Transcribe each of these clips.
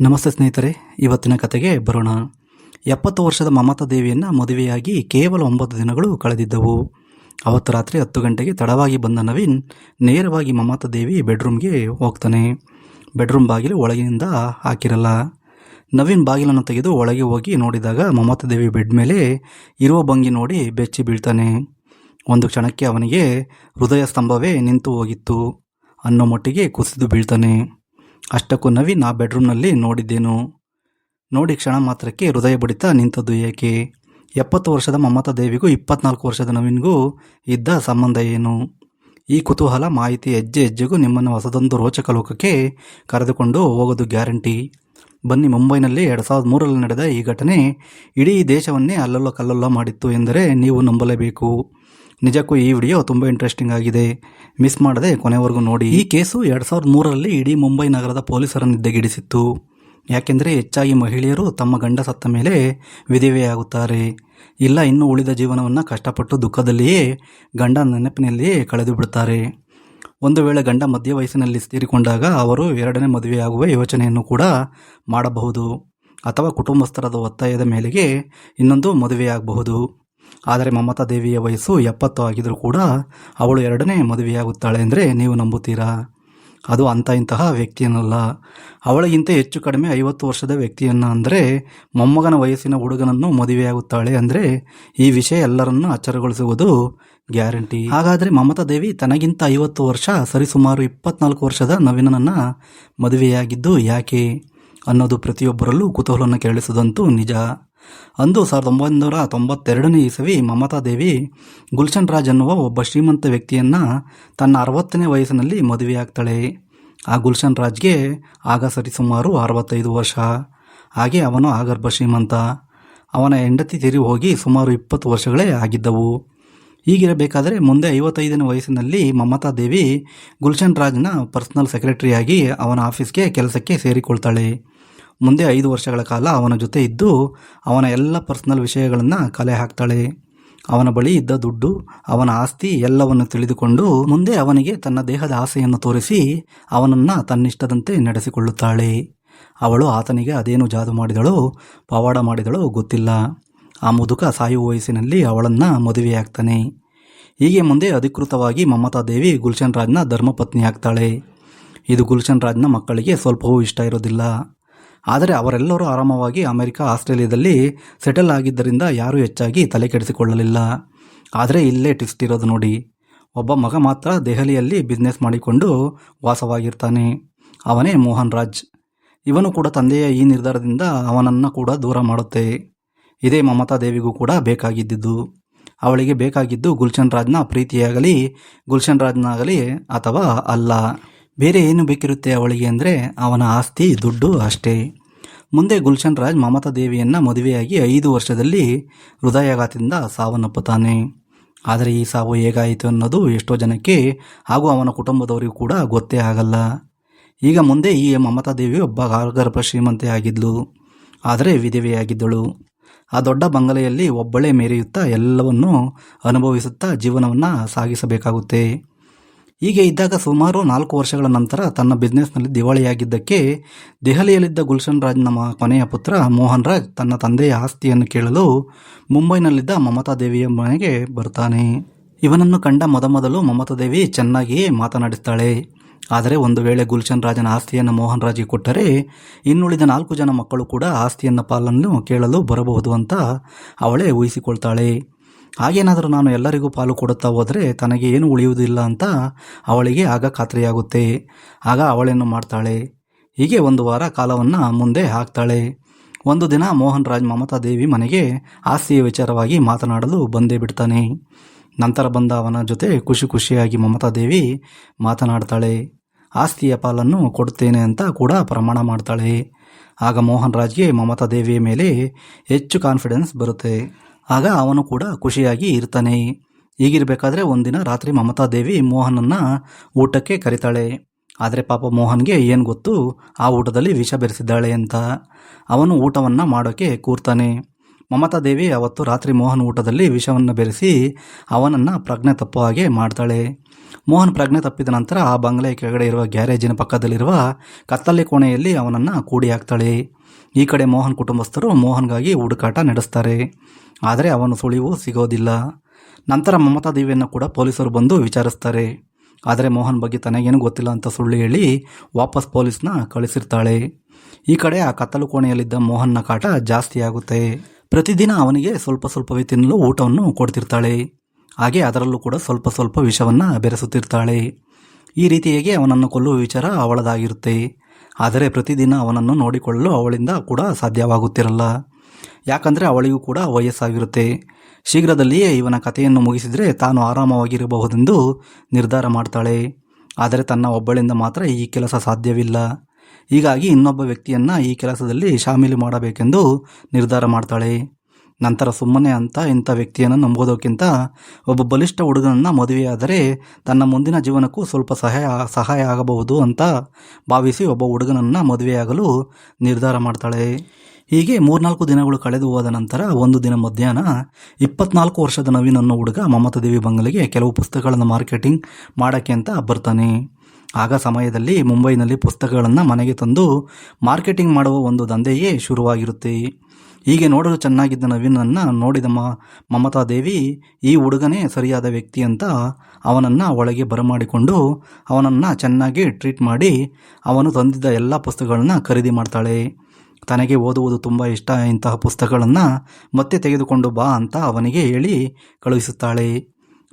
ನಮಸ್ತೆ ಸ್ನೇಹಿತರೆ, ಇವತ್ತಿನ ಕತೆಗೆ ಬರೋಣ. ಎಪ್ಪತ್ತು ವರ್ಷದ ಮಮತಾ ದೇವಿಯನ್ನು ಮದುವೆಯಾಗಿ ಕೇವಲ ಒಂಬತ್ತು ದಿನಗಳು ಕಳೆದಿದ್ದವು. ಅವತ್ತು ರಾತ್ರಿ ಹತ್ತು ಗಂಟೆಗೆ ತಡವಾಗಿ ಬಂದ ನವೀನ್ ನೇರವಾಗಿ ಮಮತಾ ದೇವಿ ಬೆಡ್ರೂಮ್ಗೆ ಹೋಗ್ತಾನೆ. ಬೆಡ್ರೂಮ್ ಬಾಗಿಲು ಒಳಗಿನಿಂದ ಹಾಕಿರಲ್ಲ. ನವೀನ್ ಬಾಗಿಲನ್ನು ತೆಗೆದು ಒಳಗೆ ಹೋಗಿ ನೋಡಿದಾಗ ಮಮತಾ ದೇವಿ ಬೆಡ್ ಮೇಲೆ ಇರುವ ಭಂಗಿ ನೋಡಿ ಬೆಚ್ಚಿ ಬೀಳ್ತಾನೆ. ಒಂದು ಕ್ಷಣಕ್ಕೆ ಅವನಿಗೆ ಹೃದಯ ಸ್ತಂಭವೇ ನಿಂತು ಹೋಗಿತ್ತು. ಅನ್ನೋ ಮಟ್ಟಿಗೆ ಕುಸಿದು ಬೀಳ್ತಾನೆ. ಅಷ್ಟಕ್ಕೂ ನವೀನ್ ಆ ಬೆಡ್ರೂಮ್ನಲ್ಲಿ ನೋಡಿದ್ದೇನು. ನೋಡಿ ಕ್ಷಣ ಮಾತ್ರಕ್ಕೆ ಹೃದಯ ಬಡಿತ ನಿಂತದ್ದು ಏಕೆ? ಎಪ್ಪತ್ತು ವರ್ಷದ ಮಮತಾ ದೇವಿಗೂ ಇಪ್ಪತ್ನಾಲ್ಕು ವರ್ಷದ ನವೀನ್ಗೂ ಇದ್ದ ಸಂಬಂಧ ಏನು? ಈ ಕುತೂಹಲ ಮಾಹಿತಿ ಹೆಜ್ಜೆ ಹೆಜ್ಜೆಗೂ ನಿಮ್ಮನ್ನು ಹೊಸದೊಂದು ರೋಚಕ ಲೋಕಕ್ಕೆ ಕರೆದುಕೊಂಡು ಹೋಗೋದು ಗ್ಯಾರಂಟಿ. ಬನ್ನಿ ಮುಂಬೈನಲ್ಲಿ ಎರಡು ಸಾವಿರದ ಮೂರರಲ್ಲಿ ನಡೆದ ಈ ಘಟನೆ ಇಡೀ ದೇಶವನ್ನೇ ಅಲ್ಲೊಲ್ಲ ಕಲ್ಲೊಲ್ಲ ಮಾಡಿತ್ತು ಎಂದರೆ ನೀವು ನಂಬಲೇಬೇಕು. ನಿಜಕ್ಕೂ ಈ ವಿಡಿಯೋ ತುಂಬ ಇಂಟ್ರೆಸ್ಟಿಂಗ್ ಆಗಿದೆ. ಮಿಸ್ ಮಾಡದೆ ಕೊನೆವರೆಗೂ ನೋಡಿ. ಈ ಕೇಸು ಎರಡು ಸಾವಿರದ ಮೂರರಲ್ಲಿ ಇಡೀ ಮುಂಬೈ ನಗರದ ಪೊಲೀಸರ ನಿದ್ದೆಗಿಡಿಸಿತ್ತು ಯಾಕೆಂದರೆ ಹೆಚ್ಚಾಗಿ ಮಹಿಳೆಯರು ತಮ್ಮ ಗಂಡ ಸತ್ತ ಮೇಲೆ ವಿಧವೆಯಾಗುತ್ತಾರೆ ಇಲ್ಲ, ಇನ್ನು ಉಳಿದ ಜೀವನವನ್ನು ಕಷ್ಟಪಟ್ಟು ದುಃಖದಲ್ಲಿಯೇ ಗಂಡ ನೆನಪಿನಲ್ಲಿಯೇ ಕಳೆದು ಬಿಡುತ್ತಾರೆ. ಒಂದು ವೇಳೆ ಗಂಡ ಮಧ್ಯ ವಯಸ್ಸಿನಲ್ಲಿ ಸೇರಿಕೊಂಡಾಗ ಅವರು ಎರಡನೇ ಮದುವೆಯಾಗುವ ಯೋಚನೆಯನ್ನು ಕೂಡ ಮಾಡಬಹುದು. ಅಥವಾ ಕುಟುಂಬಸ್ಥರದ ಒತ್ತಾಯದ ಮೇಲೆಗೆ ಇನ್ನೊಂದು ಮದುವೆಯಾಗಬಹುದು. ಆದರೆ ಮಮತಾ ದೇವಿಯ ವಯಸ್ಸು ಎಪ್ಪತ್ತು ಆಗಿದ್ರೂ ಕೂಡ ಅವಳು ಎರಡನೇ ಮದುವೆಯಾಗುತ್ತಾಳೆ ಅಂದರೆ ನೀವು ನಂಬುತ್ತೀರಾ? ಅದು ಅಂತ ಇಂತಹ ವ್ಯಕ್ತಿಯನ್ನಲ್ಲ. ಅವಳಿಗಿಂತ ಹೆಚ್ಚು ಕಡಿಮೆ ಐವತ್ತು ವರ್ಷದ ವ್ಯಕ್ತಿಯನ್ನು ಅಂದರೆ ಮೊಮ್ಮಗನ ವಯಸ್ಸಿನ ಹುಡುಗನನ್ನು ಮದುವೆಯಾಗುತ್ತಾಳೆ ಅಂದರೆ ಈ ವಿಷಯ ಎಲ್ಲರನ್ನೂ ಅಚ್ಚರಗೊಳಿಸುವುದು ಗ್ಯಾರಂಟಿ. ಹಾಗಾದರೆ ಮಮತಾ ದೇವಿ ತನಗಿಂತ ಐವತ್ತು ವರ್ಷ, ಸರಿಸುಮಾರು ಇಪ್ಪತ್ನಾಲ್ಕು ವರ್ಷದ ನವೀನನನ್ನು ಮದುವೆಯಾಗಿದ್ದು ಯಾಕೆ ಅನ್ನೋದು ಪ್ರತಿಯೊಬ್ಬರಲ್ಲೂ ಕುತೂಹಲವನ್ನು ಕೆರಳಿಸದಂತೂ ನಿಜ. ಅಂದು ಸಾವಿರದ ಒಂಬೈನೂರ ತೊಂಬತ್ತೆರಡನೇ ಇಸವಿ ಮಮತಾ ದೇವಿ ಗುಲ್ಶನ್ ರಾಜ್ ಅನ್ನುವ ಒಬ್ಬ ಶ್ರೀಮಂತ ವ್ಯಕ್ತಿಯನ್ನು ತನ್ನ ಅರವತ್ತನೇ ವಯಸ್ಸಿನಲ್ಲಿ ಮದುವೆಯಾಗ್ತಾಳೆ. ಆ ಗುಲ್ಶನ್ ರಾಜ್ಗೆ ಆಗ ಸರಿಸುಮಾರು ಅರವತ್ತೈದು ವರ್ಷ. ಹಾಗೆ ಅವನು ಆಗರ್ಭ ಶ್ರೀಮಂತ. ಅವನ ಹೆಂಡತಿ ತಿರಿ ಹೋಗಿ ಸುಮಾರು ಇಪ್ಪತ್ತು ವರ್ಷಗಳೇ ಆಗಿದ್ದವು. ಹೀಗಿರಬೇಕಾದರೆ ಮುಂದೆ ಐವತ್ತೈದನೇ ವಯಸ್ಸಿನಲ್ಲಿ ಮಮತಾ ದೇವಿ ಗುಲ್ಶನ್ ರಾಜ್ನ ಪರ್ಸನಲ್ ಸೆಕ್ರೆಟರಿಯಾಗಿ ಅವನ ಆಫೀಸ್ಗೆ ಕೆಲಸಕ್ಕೆ ಸೇರಿಕೊಳ್ತಾಳೆ. ಮುಂದೆ ಐದು ವರ್ಷಗಳ ಕಾಲ ಅವನ ಜೊತೆ ಇದ್ದು ಅವನ ಎಲ್ಲ ಪರ್ಸನಲ್ ವಿಷಯಗಳನ್ನು ಕಲೆ ಹಾಕ್ತಾಳೆ. ಅವನ ಬಳಿ ಇದ್ದ ದುಡ್ಡು, ಅವನ ಆಸ್ತಿ ಎಲ್ಲವನ್ನು ತಿಳಿದುಕೊಂಡು ಮುಂದೆ ಅವನಿಗೆ ತನ್ನ ದೇಹದ ಆಸೆಯನ್ನು ತೋರಿಸಿ ಅವನನ್ನು ತನ್ನಿಷ್ಟದಂತೆ ನಡೆಸಿಕೊಳ್ಳುತ್ತಾಳೆ. ಅವಳು ಆತನಿಗೆ ಅದೇನು ಜಾದು ಮಾಡಿದಳೋ, ಪವಾಡ ಮಾಡಿದಳೋ ಗೊತ್ತಿಲ್ಲ. ಆ ಮುದುಕ ಸಾಯುವ ವಯಸ್ಸಿನಲ್ಲಿ ಅವಳನ್ನು ಮದುವೆಯಾಗ್ತಾನೆ. ಹೀಗೆ ಮುಂದೆ ಅಧಿಕೃತವಾಗಿ ಮಮತಾ ದೇವಿ ಗುಲ್ಶನ್ ರಾಜ್ನ ಧರ್ಮಪತ್ನಿ ಆಗ್ತಾಳೆ. ಇದು ಗುಲ್ಶನ್ ರಾಜ್ನ ಮಕ್ಕಳಿಗೆ ಸ್ವಲ್ಪವೂ ಇಷ್ಟ ಇರೋದಿಲ್ಲ. ಆದರೆ ಅವರೆಲ್ಲರೂ ಆರಾಮವಾಗಿ ಅಮೆರಿಕ, ಆಸ್ಟ್ರೇಲಿಯಾದಲ್ಲಿ ಸೆಟಲ್ ಆಗಿದ್ದರಿಂದ ಯಾರೂ ಹೆಚ್ಚಾಗಿ ತಲೆ ಕೆಡಿಸಿಕೊಳ್ಳಲಿಲ್ಲ. ಆದರೆ ಇಲ್ಲೇ ಟಿಸ್ಟ್ ಇರೋದು ನೋಡಿ. ಒಬ್ಬ ಮಗ ಮಾತ್ರ ದೆಹಲಿಯಲ್ಲಿ ಬಿಸ್ನೆಸ್ ಮಾಡಿಕೊಂಡು ವಾಸವಾಗಿರ್ತಾನೆ. ಅವನೇ ಮೋಹನ್ ರಾಜ್. ಇವನು ಕೂಡ ತಂದೆಯ ಈ ನಿರ್ಧಾರದಿಂದ ಅವನನ್ನು ಕೂಡ ದೂರ ಮಾಡುತ್ತೆ. ಇದೇ ಮಮತಾ ದೇವಿಗೂ ಕೂಡ ಬೇಕಾಗಿದ್ದಿದ್ದು. ಅವಳಿಗೆ ಬೇಕಾಗಿದ್ದು ಗುಲ್ಶನ್ ರಾಜ್ನ ಪ್ರೀತಿಯಾಗಲಿ, ಗುಲ್ಶನ್ ರಾಜ್ನಾಗಲಿ ಅಥವಾ ಅಲ್ಲ. ಬೇರೆ ಏನು ಬೇಕಿರುತ್ತೆ ಅವಳಿಗೆ ಅಂದರೆ ಅವನ ಆಸ್ತಿ, ದುಡ್ಡು ಅಷ್ಟೇ. ಮುಂದೆ ಗುಲ್ಶನ್ ರಾಜ್ ಮಮತಾ ದೇವಿಯನ್ನು ಮದುವೆಯಾಗಿ ಐದು ವರ್ಷದಲ್ಲಿ ಹೃದಯಾಘಾತದಿಂದ ಸಾವನ್ನಪ್ಪುತ್ತಾನೆ. ಆದರೆ ಈ ಸಾವು ಹೇಗಾಯಿತು ಅನ್ನೋದು ಎಷ್ಟೋ ಜನಕ್ಕೆ ಹಾಗೂ ಅವನ ಕುಟುಂಬದವರಿಗೂ ಕೂಡ ಗೊತ್ತೇ ಆಗಲ್ಲ. ಈಗ ಮುಂದೆ ಈ ಮಮತಾ ದೇವಿ ಒಬ್ಬ ಗರ್ಭ ಶ್ರೀಮಂತೆ ಆಗಿದ್ಲು. ಆದರೆ ವಿಧವೆಯಾಗಿದ್ದಳು. ಆ ದೊಡ್ಡ ಬಂಗಲೆಯಲ್ಲಿ ಒಬ್ಬಳೇ ಮೇರೆಯುತ್ತಾ ಎಲ್ಲವನ್ನೂ ಅನುಭವಿಸುತ್ತಾ ಜೀವನವನ್ನು ಸಾಗಿಸಬೇಕಾಗುತ್ತೆ. ಹೀಗೆ ಇದ್ದಾಗ ಸುಮಾರು ನಾಲ್ಕು ವರ್ಷಗಳ ನಂತರ ತನ್ನ ಬಿಸ್ನೆಸ್ನಲ್ಲಿ ದಿವಾಳಿಯಾಗಿದ್ದಕ್ಕೆ ದೆಹಲಿಯಲ್ಲಿದ್ದ ಗುಲ್ಶನ್ ರಾಜ್ ನಮ್ಮ ಕೊನೆಯ ಪುತ್ರ ಮೋಹನ್ ರಾಜ್ ತನ್ನ ತಂದೆಯ ಆಸ್ತಿಯನ್ನು ಕೇಳಲು ಮುಂಬೈನಲ್ಲಿದ್ದ ಮಮತಾ ದೇವಿಯ ಮನೆಗೆ ಬರ್ತಾನೆ ಇವನನ್ನು ಕಂಡ ಮೊದಮೊದಲು ಮಮತಾ ದೇವಿ ಚೆನ್ನಾಗಿಯೇ ಮಾತನಾಡಿಸ್ತಾಳೆ. ಆದರೆ ಒಂದು ವೇಳೆ ಗುಲ್ಶನ್ ರಾಜನ ಆಸ್ತಿಯನ್ನು ಮೋಹನ್ ರಾಜ್ಗೆ ಕೊಟ್ಟರೆ ಇನ್ನುಳಿದ ನಾಲ್ಕು ಜನ ಮಕ್ಕಳು ಕೂಡ ಆಸ್ತಿಯನ್ನು ಪಾಲನ್ನು ಕೇಳಲು ಬರಬಹುದು ಅಂತ ಅವಳೇ ಊಹಿಸಿಕೊಳ್ತಾಳೆ. ಹಾಗೇನಾದರೂ ನಾನು ಎಲ್ಲರಿಗೂ ಪಾಲು ಕೊಡುತ್ತಾ ಹೋದರೆ ತನಗೆ ಏನು ಉಳಿಯುವುದಿಲ್ಲ ಅಂತ ಅವಳಿಗೆ ಆಗ ಖಾತ್ರಿಯಾಗುತ್ತೆ. ಆಗ ಅವಳೇನು ಮಾಡ್ತಾಳೆ? ಹೀಗೆ ಒಂದು ವಾರ ಕಾಲವನ್ನು ಮುಂದೆ ಹಾಕ್ತಾಳೆ. ಒಂದು ದಿನ ಮೋಹನ್ ರಾಜ್ ಮಮತಾ ದೇವಿ ಮನೆಗೆ ಆಸ್ತಿಯ ವಿಚಾರವಾಗಿ ಮಾತನಾಡಲು ಬಂದೇ ಬಿಡ್ತಾನೆ. ನಂತರ ಬಂದ ಅವನ ಜೊತೆ ಖುಷಿ ಖುಷಿಯಾಗಿ ಮಮತಾ ದೇವಿ ಮಾತನಾಡ್ತಾಳೆ. ಆಸ್ತಿಯ ಪಾಲನ್ನು ಕೊಡುತ್ತೇನೆ ಅಂತ ಕೂಡ ಪ್ರಮಾಣ ಮಾಡ್ತಾಳೆ. ಆಗ ಮೋಹನ್ ರಾಜ್ಗೆ ಮಮತಾ ದೇವಿಯ ಮೇಲೆ ಹೆಚ್ಚು ಕಾನ್ಫಿಡೆನ್ಸ್ ಬರುತ್ತೆ. ಆಗ ಅವನು ಕೂಡ ಖುಷಿಯಾಗಿ ಇರ್ತಾನೆ. ಹೀಗಿರಬೇಕಾದ್ರೆ ಒಂದಿನ ರಾತ್ರಿ ಮಮತಾ ದೇವಿ ಮೋಹನನ್ನು ಊಟಕ್ಕೆ ಕರಿತಾಳೆ. ಆದರೆ ಪಾಪ ಮೋಹನ್ಗೆ ಏನು ಗೊತ್ತು? ಆ ಊಟದಲ್ಲಿ ವಿಷ ಬೆರೆಸಿದ್ದಾಳೆ ಅಂತ. ಅವನು ಊಟವನ್ನು ಮಾಡೋಕ್ಕೆ ಕೂರ್ತಾನೆ. ಮಮತಾ ದೇವಿ ಅವತ್ತು ರಾತ್ರಿ ಮೋಹನ್ ಊಟದಲ್ಲಿ ವಿಷವನ್ನು ಬೆರೆಸಿ ಅವನನ್ನು ಪ್ರಜ್ಞೆ ತಪ್ಪುವ ಹಾಗೆ ಮಾಡ್ತಾಳೆ. ಮೋಹನ್ ಪ್ರಜ್ಞೆ ತಪ್ಪಿದ ನಂತರ ಆ ಬಂಗಲೆ ಕೆಳಗಡೆ ಇರುವ ಗ್ಯಾರೇಜಿನ ಪಕ್ಕದಲ್ಲಿರುವ ಕತ್ತಲೆ ಕೋಣೆಯಲ್ಲಿ ಅವನನ್ನು ಕೂಡಿ ಹಾಕ್ತಾಳೆ. ಈ ಕಡೆ ಮೋಹನ್ ಕುಟುಂಬಸ್ಥರು ಮೋಹನ್ಗಾಗಿ ಹುಡುಕಾಟ ನಡೆಸ್ತಾರೆ. ಆದರೆ ಅವನು ಸುಳಿವು ಸಿಗೋದಿಲ್ಲ. ನಂತರ ಮಮತಾ ದೇವಿಯನ್ನು ಕೂಡ ಪೊಲೀಸರು ಬಂದು ವಿಚಾರಿಸ್ತಾರೆ. ಆದರೆ ಮೋಹನ್ ಬಗ್ಗೆ ತನಗೇನು ಗೊತ್ತಿಲ್ಲ ಅಂತ ಸುಳ್ಳು ಹೇಳಿ ವಾಪಸ್ ಪೊಲೀಸ್ನ ಕಳಿಸಿರ್ತಾಳೆ. ಈ ಕಡೆ ಆ ಕತ್ತಲು ಕೋಣೆಯಲ್ಲಿದ್ದ ಮೋಹನ್ನ ಕಾಟ ಜಾಸ್ತಿ ಆಗುತ್ತೆ. ಪ್ರತಿದಿನ ಅವನಿಗೆ ಸ್ವಲ್ಪ ಸ್ವಲ್ಪವೇ ತಿನ್ನಲು ಊಟವನ್ನು ಕೊಡ್ತಿರ್ತಾಳೆ. ಹಾಗೆ ಅದರಲ್ಲೂ ಕೂಡ ಸ್ವಲ್ಪ ಸ್ವಲ್ಪ ವಿಷವನ್ನು ಬೆರೆಸುತ್ತಿರ್ತಾಳೆ. ಈ ರೀತಿಯಾಗಿ ಅವನನ್ನು ಕೊಲ್ಲುವ ವಿಚಾರ ಅವಳದಾಗಿರುತ್ತೆ. ಆದರೆ ಪ್ರತಿದಿನ ಅವನನ್ನು ನೋಡಿಕೊಳ್ಳಲು ಅವಳಿಂದ ಕೂಡ ಸಾಧ್ಯವಾಗುತ್ತಿರಲ್ಲ. ಯಾಕಂದರೆ ಅವಳಿಗೂ ಕೂಡ ವಯಸ್ಸಾಗಿರುತ್ತೆ. ಶೀಘ್ರದಲ್ಲಿಯೇ ಇವನ ಕಥೆಯನ್ನು ಮುಗಿಸಿದರೆ ತಾನು ಆರಾಮವಾಗಿರಬಹುದೆಂದು ನಿರ್ಧಾರ ಮಾಡ್ತಾಳೆ. ಆದರೆ ತನ್ನ ಒಬ್ಬಳಿಂದ ಮಾತ್ರ ಈ ಕೆಲಸ ಸಾಧ್ಯವಿಲ್ಲ. ಹೀಗಾಗಿ ಇನ್ನೊಬ್ಬ ವ್ಯಕ್ತಿಯನ್ನು ಈ ಕೆಲಸದಲ್ಲಿ ಶಾಮೀಲು ಮಾಡಬೇಕೆಂದು ನಿರ್ಧಾರ ಮಾಡ್ತಾಳೆ. ನಂತರ ಸುಮ್ಮನೆ ಅಂತ ಇಂಥ ವ್ಯಕ್ತಿಯನ್ನು ನಂಬೋದಕ್ಕಿಂತ ಒಬ್ಬ ಬಲಿಷ್ಠ ಹುಡುಗನನ್ನು ಮದುವೆಯಾದರೆ ತನ್ನ ಮುಂದಿನ ಜೀವನಕ್ಕೂ ಸ್ವಲ್ಪ ಸಹಾಯ ಸಹಾಯ ಆಗಬಹುದು ಅಂತ ಭಾವಿಸಿ ಒಬ್ಬ ಹುಡುಗನನ್ನು ಮದುವೆಯಾಗಲು ನಿರ್ಧಾರ ಮಾಡ್ತಾಳೆ. ಹೀಗೆ ಮೂರ್ನಾಲ್ಕು ದಿನಗಳು ಕಳೆದು ಹೋದ ನಂತರ ಒಂದು ದಿನ ಮಧ್ಯಾಹ್ನ ಇಪ್ಪತ್ನಾಲ್ಕು ವರ್ಷದ ನವೀನನ್ನು ಹುಡುಗ ಮಮತಾ ದೇವಿ ಬಂಗಲೆಗೆ ಕೆಲವು ಪುಸ್ತಕಗಳನ್ನು ಮಾರ್ಕೆಟಿಂಗ್ ಮಾಡೋಕ್ಕೆ ಅಂತ ಬರ್ತಾನೆ. ಆಗ ಸಮಯದಲ್ಲಿ ಮುಂಬೈನಲ್ಲಿ ಪುಸ್ತಕಗಳನ್ನು ಮನೆಗೆ ತಂದು ಮಾರ್ಕೆಟಿಂಗ್ ಮಾಡುವ ಒಂದು ದಂಧೆಯೇ ಶುರುವಾಗಿರುತ್ತೆ. ಹೀಗೆ ನೋಡಲು ಚೆನ್ನಾಗಿದ್ದ ನವೀನನ್ನು ನೋಡಿದ ಮ ಮಮತಾ ದೇವಿ ಈ ಹುಡುಗನೇ ಸರಿಯಾದ ವ್ಯಕ್ತಿ ಅಂತ ಅವನನ್ನು ಒಳಗೆ ಬರಮಾಡಿಕೊಂಡು ಅವನನ್ನು ಚೆನ್ನಾಗಿ ಟ್ರೀಟ್ ಮಾಡಿ ಅವನು ತಂದಿದ್ದ ಎಲ್ಲ ಪುಸ್ತಕಗಳನ್ನ ಖರೀದಿ ಮಾಡ್ತಾಳೆ. ತನಗೆ ಓದುವುದು ತುಂಬ ಇಷ್ಟ ಇಂತಹ ಪುಸ್ತಕಗಳನ್ನು ಮತ್ತೆ ತೆಗೆದುಕೊಂಡು ಬಾ ಅಂತ ಅವನಿಗೆ ಹೇಳಿ ಕಳುಹಿಸುತ್ತಾಳೆ.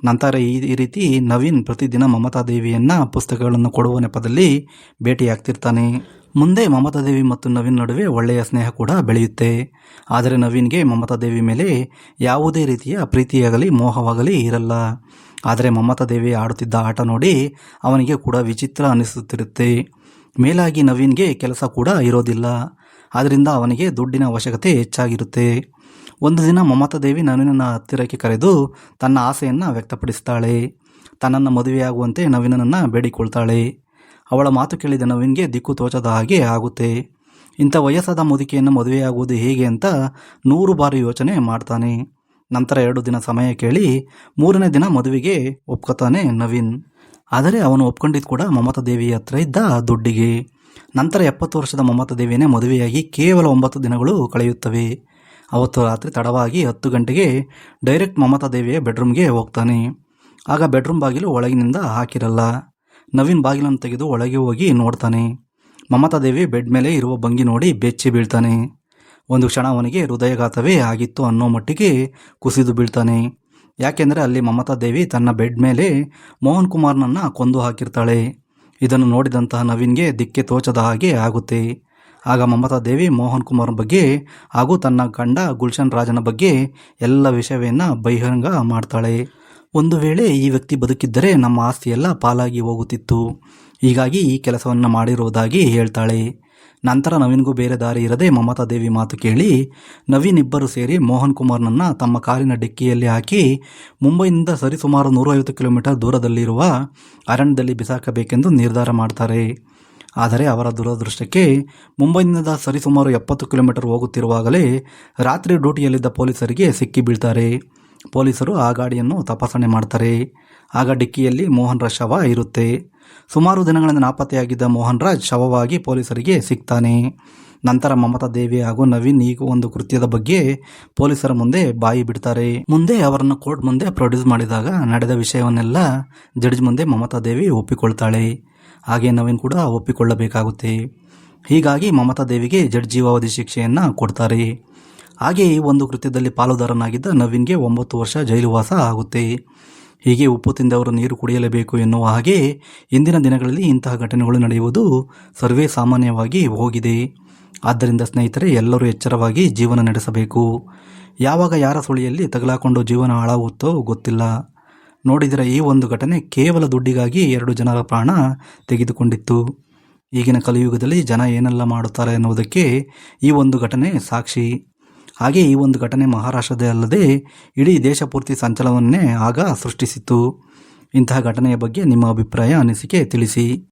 ನಂತರ ಈ ರೀತಿ ನವೀನ್ ಪ್ರತಿದಿನ ಮಮತಾ ದೇವಿಯನ್ನು ಪುಸ್ತಕಗಳನ್ನು ಕೊಡುವ ನೆಪದಲ್ಲಿ ಭೇಟಿಯಾಗ್ತಿರ್ತಾನೆ. ಮುಂದೆ ಮಮತಾ ದೇವಿ ಮತ್ತು ನವೀನ್ ನಡುವೆ ಒಳ್ಳೆಯ ಸ್ನೇಹ ಕೂಡ ಬೆಳೆಯುತ್ತೆ. ಆದರೆ ನವೀನ್ಗೆ ಮಮತಾ ದೇವಿ ಮೇಲೆ ಯಾವುದೇ ರೀತಿಯ ಪ್ರೀತಿಯಾಗಲಿ, ಮೋಹವಾಗಲಿ ಇರಲ್ಲ. ಆದರೆ ಮಮತಾ ದೇವಿ ಆಡುತ್ತಿದ್ದ ಆಟ ನೋಡಿ ಅವನಿಗೆ ಕೂಡ ವಿಚಿತ್ರ ಅನಿಸುತ್ತಿರುತ್ತೆ. ಮೇಲಾಗಿ ನವೀನ್ಗೆ ಕೆಲಸ ಕೂಡ ಇರೋದಿಲ್ಲ. ಆದ್ದರಿಂದ ಅವನಿಗೆ ದುಡ್ಡಿನ ಅವಶ್ಯಕತೆ ಹೆಚ್ಚಾಗಿರುತ್ತೆ. ಒಂದು ದಿನ ಮಮತಾ ದೇವಿ ನವೀನನ ಹತ್ತಿರಕ್ಕೆ ಕರೆದು ತನ್ನ ಆಸೆಯನ್ನು ವ್ಯಕ್ತಪಡಿಸ್ತಾಳೆ. ತನ್ನನ್ನು ಮದುವೆಯಾಗುವಂತೆ ನವೀನನನ್ನು ಬೇಡಿಕೊಳ್ತಾಳೆ. ಅವಳ ಮಾತು ಕೇಳಿದ ನವೀನ್ಗೆ ದಿಕ್ಕು ತೋಚದ ಹಾಗೆ ಆಗುತ್ತೆ. ಇಂಥ ವಯಸ್ಸಾದ ಮುದುಕಿಯನ್ನು ಮದುವೆಯಾಗುವುದು ಹೇಗೆ ಅಂತ ನೂರು ಬಾರಿ ಯೋಚನೆ ಮಾಡ್ತಾನೆ. ನಂತರ ಎರಡು ದಿನ ಸಮಯ ಕೇಳಿ ಮೂರನೇ ದಿನ ಮದುವೆಗೆ ಒಪ್ಕೋತಾನೆ ನವೀನ್. ಆದರೆ ಅವನು ಒಪ್ಕೊಂಡಿದ್ದು ಕೂಡ ಮಮತಾ ದೇವಿ ಹತ್ರ ಇದ್ದ ದುಡ್ಡಿಗೆ. ನಂತರ ಎಪ್ಪತ್ತು ವರ್ಷದ ಮಮತಾ ದೇವಿಯೇ ಮದುವೆಯಾಗಿ ಕೇವಲ ಒಂಬತ್ತು ದಿನಗಳು ಕಳೆಯುತ್ತವೆ. ಅವತ್ತು ರಾತ್ರಿ ತಡವಾಗಿ ಹತ್ತು ಗಂಟೆಗೆ ಡೈರೆಕ್ಟ್ ಮಮತಾ ದೇವಿಯ ಬೆಡ್ರೂಮ್ಗೆ ಹೋಗ್ತಾನೆ. ಆಗ ಬೆಡ್ರೂಮ್ ಬಾಗಿಲು ಒಳಗಿನಿಂದ ಹಾಕಿರಲ್ಲ. ನವೀನ್ ಬಾಗಿಲನ್ನು ತೆಗೆದು ಒಳಗೆ ಹೋಗಿ ನೋಡ್ತಾನೆ. ಮಮತಾ ದೇವಿ ಬೆಡ್ ಮೇಲೆ ಇರುವ ಭಂಗಿ ನೋಡಿ ಬೆಚ್ಚಿ ಬೀಳ್ತಾನೆ. ಒಂದು ಕ್ಷಣ ಅವನಿಗೆ ಹೃದಯಘಾತವೇ ಆಗಿತ್ತು ಅನ್ನೋ ಮಟ್ಟಿಗೆ ಕುಸಿದು ಬೀಳ್ತಾನೆ. ಯಾಕೆಂದರೆ ಅಲ್ಲಿ ಮಮತಾ ದೇವಿ ತನ್ನ ಬೆಡ್ ಮೇಲೆ ಮೋಹನ್ ಕುಮಾರ್ನನ್ನು ಕೊಂದು ಹಾಕಿರ್ತಾಳೆ. ಇದನ್ನು ನೋಡಿದಂತಹ ನವೀನ್ಗೆ ದಿಕ್ಕೆ ತೋಚದ ಹಾಗೆ ಆಗುತ್ತೆ. ಆಗ ಮಮತಾ ದೇವಿ, ಮೋಹನ್ ಕುಮಾರ್ ಬಗ್ಗೆ ಹಾಗೂ ತನ್ನ ಗಂಡ ಗುಲ್ಶನ್ ರಾಜನ ಬಗ್ಗೆ ಎಲ್ಲ ವಿಷಯವನ್ನು ಬಹಿರಂಗ ಮಾಡ್ತಾಳೆ. ಒಂದು ವೇಳೆ ಈ ವ್ಯಕ್ತಿ ಬದುಕಿದ್ದರೆ ನಮ್ಮ ಆಸ್ತಿಯೆಲ್ಲ ಪಾಲಾಗಿ ಹೋಗುತ್ತಿತ್ತು. ಹೀಗಾಗಿ ಈ ಕೆಲಸವನ್ನು ಮಾಡಿರುವುದಾಗಿ ಹೇಳ್ತಾಳೆ. ನಂತರ ನವೀನ್ಗೂ ಬೇರೆ ದಾರಿ ಇರದೆ ಮಮತಾ ದೇವಿ ಮಾತು ಕೇಳಿ ನವೀನ್ ಇಬ್ಬರು ಸೇರಿ ಮೋಹನ್ ಕುಮಾರ್ನನ್ನು ತಮ್ಮ ಕಾರಿನ ಡಿಕ್ಕಿಯಲ್ಲಿ ಹಾಕಿ ಮುಂಬೈನಿಂದ ಸರಿಸುಮಾರು ನೂರೈವತ್ತು ಕಿಲೋಮೀಟರ್ ದೂರದಲ್ಲಿರುವ ಅರಣ್ಯದಲ್ಲಿ ಬಿಸಾಕಬೇಕೆಂದು ನಿರ್ಧಾರ ಮಾಡ್ತಾರೆ. ಆದರೆ ಅವರ ದುರದೃಷ್ಟಕ್ಕೆ ಮುಂಬೈನಿಂದ ಸರಿಸುಮಾರು ಎಪ್ಪತ್ತು ಕಿಲೋಮೀಟರ್ ಹೋಗುತ್ತಿರುವಾಗಲೇ ರಾತ್ರಿ ಡ್ಯೂಟಿಯಲ್ಲಿದ್ದ ಪೊಲೀಸರಿಗೆ ಸಿಕ್ಕಿ ಬೀಳ್ತಾರೆ. ಪೊಲೀಸರು ಆ ಗಾಡಿಯನ್ನು ತಪಾಸಣೆ ಮಾಡ್ತಾರೆ. ಆಗ ಡಿಕ್ಕಿಯಲ್ಲಿ ಮೋಹನ್ ರಾಜ್ ಶವ ಇರುತ್ತೆ. ಸುಮಾರು ದಿನಗಳಿಂದ ನಾಪತ್ತೆಯಾಗಿದ್ದ ಮೋಹನ್ ರಾಜ್ ಶವವಾಗಿ ಪೊಲೀಸರಿಗೆ ಸಿಗ್ತಾನೆ ನಂತರ ಮಮತಾ ದೇವಿ ಹಾಗೂ ನವೀನ್ ಈಗ ಒಂದು ಕೃತ್ಯದ ಬಗ್ಗೆ ಪೊಲೀಸರ ಮುಂದೆ ಬಾಯಿ ಬಿಡ್ತಾರೆ. ಮುಂದೆ ಅವರನ್ನು ಕೋರ್ಟ್ ಮುಂದೆ ಪ್ರೊಡ್ಯೂಸ್ ಮಾಡಿದಾಗ ನಡೆದ ವಿಷಯವನ್ನೆಲ್ಲ ಜಡ್ಜ್ ಮುಂದೆ ಮಮತಾ ದೇವಿ ಒಪ್ಪಿಕೊಳ್ತಾಳೆ. ಹಾಗೆ ನವೀನ್ ಕೂಡ ಒಪ್ಪಿಕೊಳ್ಳಬೇಕಾಗುತ್ತೆ. ಹೀಗಾಗಿ ಮಮತಾ ದೇವಿಗೆ ಜಡ್ಜೀವಾವಧಿ ಶಿಕ್ಷೆಯನ್ನು ಕೊಡ್ತಾರೆ. ಹಾಗೆ ಈ ಒಂದು ಕೃತ್ಯದಲ್ಲಿ ಪಾಲುದಾರನಾಗಿದ್ದ ನವೀನ್ಗೆ ಒಂಬತ್ತು ವರ್ಷ ಜೈಲುವಾಸ ಆಗುತ್ತೆ. ಹೀಗೆ ಉಪ್ಪು ತಿಂದವರು ನೀರು ಕುಡಿಯಲೇಬೇಕು ಎನ್ನುವ ಹಾಗೆ ಇಂದಿನ ದಿನಗಳಲ್ಲಿ ಇಂತಹ ಘಟನೆಗಳು ನಡೆಯುವುದು ಸರ್ವೇ ಸಾಮಾನ್ಯವಾಗಿ ಹೋಗಿದೆ. ಆದ್ದರಿಂದ ಸ್ನೇಹಿತರೆ, ಎಲ್ಲರೂ ಎಚ್ಚರವಾಗಿ ಜೀವನ ನಡೆಸಬೇಕು. ಯಾವಾಗ ಯಾರ ಸುಳಿಯಲ್ಲಿ ತಗಲಾಕೊಂಡು ಜೀವನ ಹಾಳಾಗುತ್ತೋ ಗೊತ್ತಿಲ್ಲ. ನೋಡಿದರೆ ಈ ಒಂದು ಘಟನೆ ಕೇವಲ ದುಡ್ಡಿಗಾಗಿ ಎರಡು ಜನರ ಪ್ರಾಣ ತೆಗೆದುಕೊಂಡಿತ್ತು. ಈಗಿನ ಕಲಿಯುಗದಲ್ಲಿ ಜನ ಏನೆಲ್ಲ ಮಾಡುತ್ತಾರೆ ಎನ್ನುವುದಕ್ಕೆ ಈ ಒಂದು ಘಟನೆ ಸಾಕ್ಷಿ. ಹಾಗೆ ಈ ಒಂದು ಘಟನೆ ಮಹಾರಾಷ್ಟ್ರದೇ ಅಲ್ಲದೆ ಇಡೀ ದೇಶ ಪೂರ್ತಿ ಸಂಚಲನವನ್ನೇ ಆಗ ಸೃಷ್ಟಿಸಿತ್ತು. ಇಂತಹ ಘಟನೆಯ ಬಗ್ಗೆ ನಿಮ್ಮ ಅಭಿಪ್ರಾಯ ಅನಿಸಿಕೆ ತಿಳಿಸಿ.